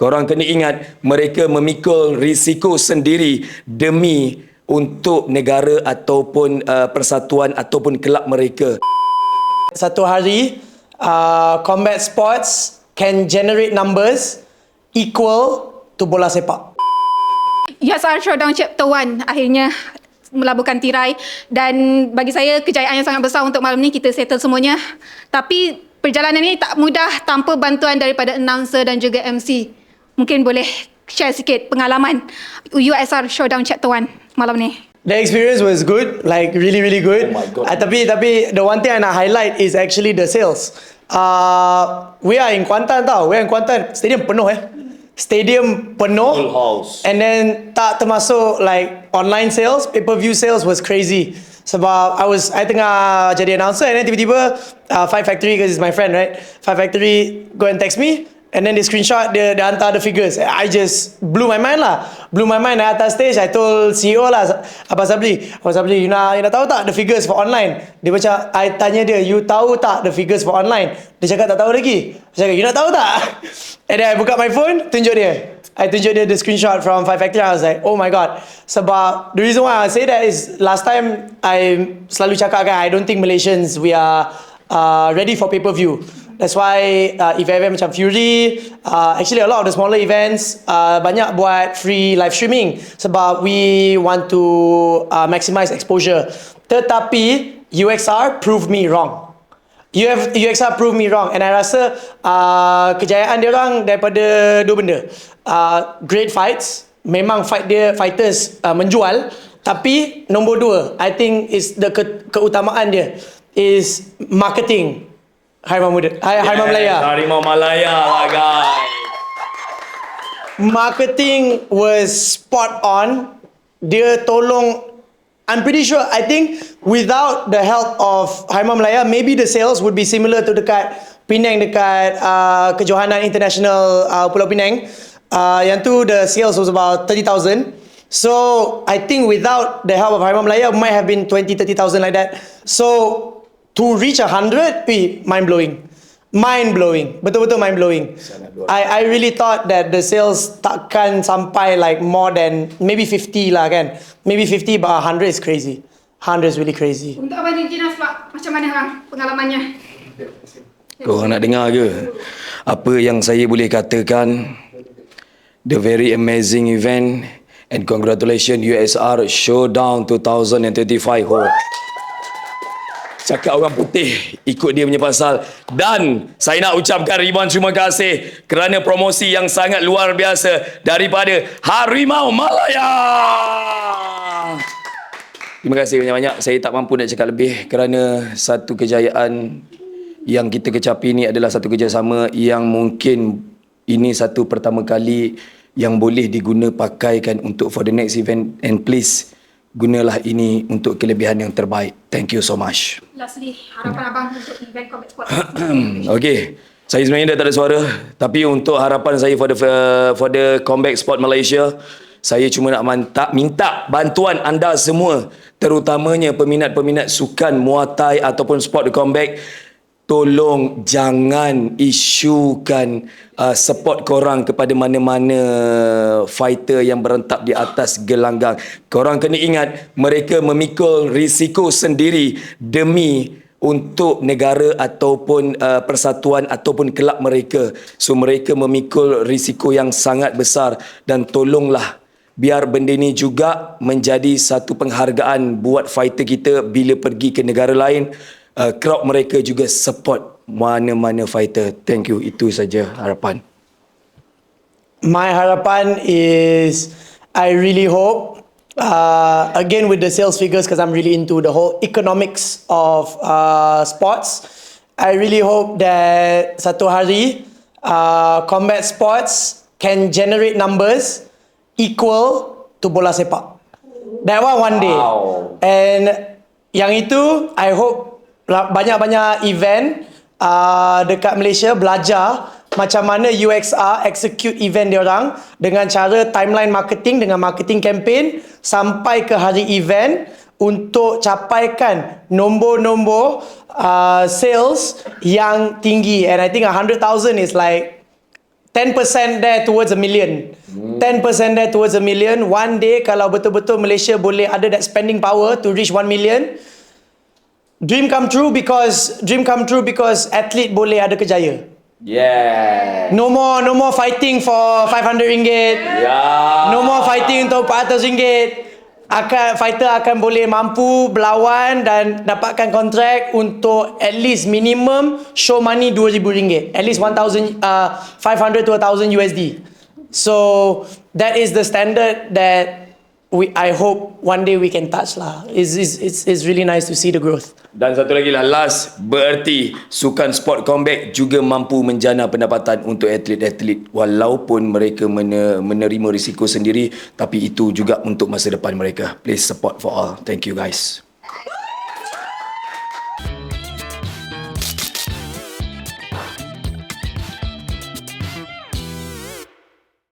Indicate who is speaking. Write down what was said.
Speaker 1: Korang kena ingat mereka memikul risiko sendiri demi untuk negara ataupun uh, persatuan ataupun kelab mereka.
Speaker 2: Satu hari, uh, combat sports can generate numbers equal to bola sepak.
Speaker 3: USR Showdown Chapter 1 akhirnya melabuhkan tirai dan bagi saya kejayaan yang sangat besar untuk malam ni kita settle semuanya. Tapi perjalanan ini tak mudah tanpa bantuan daripada announcer dan juga MC. Mungkin boleh share sikit pengalaman USR Showdown Chapter 1 malam ni.
Speaker 2: The experience was good, like really really good.
Speaker 1: Oh my God.
Speaker 2: Uh, tapi tapi the one thing I nak highlight is actually the sales. Uh, we are in Kuantan tau. We are in Kuantan. Stadium penuh eh. Stadium penuh.
Speaker 1: Full house.
Speaker 2: And then tak termasuk like online sales, pay-per-view sales was crazy. Sebab I was I tengah jadi announcer and then tiba-tiba uh, Five Factory because it's my friend right. Five Factory go and text me and then they screenshot dia dia hantar the figures. I just blew my mind lah. Blew my mind at atas stage. I told CEO lah Abang Sabli, Abang Sabli you nak you nak tahu tak the figures for online? Dia macam I tanya dia you tahu tak the figures for online? Dia cakap tak tahu lagi. Saya cakap you nak tahu tak? And then I buka my phone, tunjuk dia. I tunjuk dia the screenshot from Five Factory. I was like, oh my god. Sebab the reason why I say that is last time I selalu cakap kan, I don't think Malaysians we are uh, ready for pay-per-view. That's why uh, event-event macam Fury, uh, actually a lot of the smaller events uh, banyak buat free live streaming sebab we want to uh, maximize exposure. Tetapi UXR proved me wrong. UF, UXR prove me wrong and I rasa uh, kejayaan dia orang daripada dua benda. Uh, great fights, memang fight dia fighters uh, menjual tapi nombor dua, I think is the ke, keutamaan dia is marketing. Harimau Muda, Hai, Harimau Melaya.
Speaker 1: Harimau Malaya lah guys.
Speaker 2: marketing was spot on. Dia tolong I'm pretty sure I think without the help of Harimau Melaya maybe the sales would be similar to dekat Penang dekat uh, Kejohanan International uh, Pulau Penang. Uh, yang tu the sales was about 30,000. So I think without the help of Harimau Melaya might have been 20 30,000 like that. So to reach 100 be mind blowing. Mind blowing. Betul-betul mind blowing. I I really thought that the sales takkan sampai like more than maybe 50 lah kan. Maybe 50 but 100 is crazy. 100 is really crazy.
Speaker 3: Untuk Abang Jina sebab macam mana hang pengalamannya?
Speaker 1: Korang nak dengar ke? Apa yang saya boleh katakan The very amazing event And congratulations USR Showdown 2025 Ho. Cakap orang putih Ikut dia punya pasal Dan Saya nak ucapkan ribuan terima kasih Kerana promosi yang sangat luar biasa Daripada Harimau Malaya Terima kasih banyak-banyak. Saya tak mampu nak cakap lebih kerana satu kejayaan yang kita kecapi ini adalah satu kerjasama yang mungkin ini satu pertama kali yang boleh diguna pakaikan untuk for the next event and please gunalah ini untuk kelebihan yang terbaik. Thank you so much.
Speaker 3: Lastly, harapan abang untuk event combat sport.
Speaker 1: Okey. Saya sebenarnya dah tak ada suara tapi untuk harapan saya for the for the comeback sport Malaysia saya cuma nak minta, minta bantuan anda semua terutamanya peminat-peminat sukan Muay Thai ataupun sport the comeback tolong jangan isukan uh, support korang kepada mana-mana fighter yang berentak di atas gelanggang. Korang kena ingat mereka memikul risiko sendiri demi untuk negara ataupun uh, persatuan ataupun kelab mereka. So mereka memikul risiko yang sangat besar dan tolonglah biar benda ini juga menjadi satu penghargaan buat fighter kita bila pergi ke negara lain uh, crowd mereka juga support mana-mana fighter thank you itu saja harapan
Speaker 2: My harapan is I really hope uh, again with the sales figures because I'm really into the whole economics of uh, sports. I really hope that satu hari uh, combat sports can generate numbers equal to bola sepak. That one one day.
Speaker 1: Wow.
Speaker 2: And yang itu I hope banyak-banyak event uh, dekat Malaysia belajar macam mana UXR execute event dia orang dengan cara timeline marketing dengan marketing campaign sampai ke hari event untuk capaikan nombor-nombor uh, sales yang tinggi and I think 100,000 is like 10% there towards a million. 10% there towards a million. One day kalau betul-betul Malaysia boleh ada that spending power to reach 1 million, dream come true because dream come true because athlete boleh ada kejaya.
Speaker 1: Yeah.
Speaker 2: No more no more fighting for 500 ringgit.
Speaker 1: Ya.
Speaker 2: No more fighting untuk 400 ringgit. Akan fighter akan boleh mampu berlawan dan dapatkan kontrak untuk at least minimum show money 2000 ringgit. At least 1000 uh, 500 to 1000 USD. So that is the standard that we I hope one day we can touch lah. It's, it's, it's, it's really nice to see the growth.
Speaker 1: Dan satu lagi lah last bererti sukan sport combat juga mampu menjana pendapatan untuk atlet-atlet walaupun mereka mener- menerima risiko sendiri tapi itu juga untuk masa depan mereka. Please support for all. Thank you guys.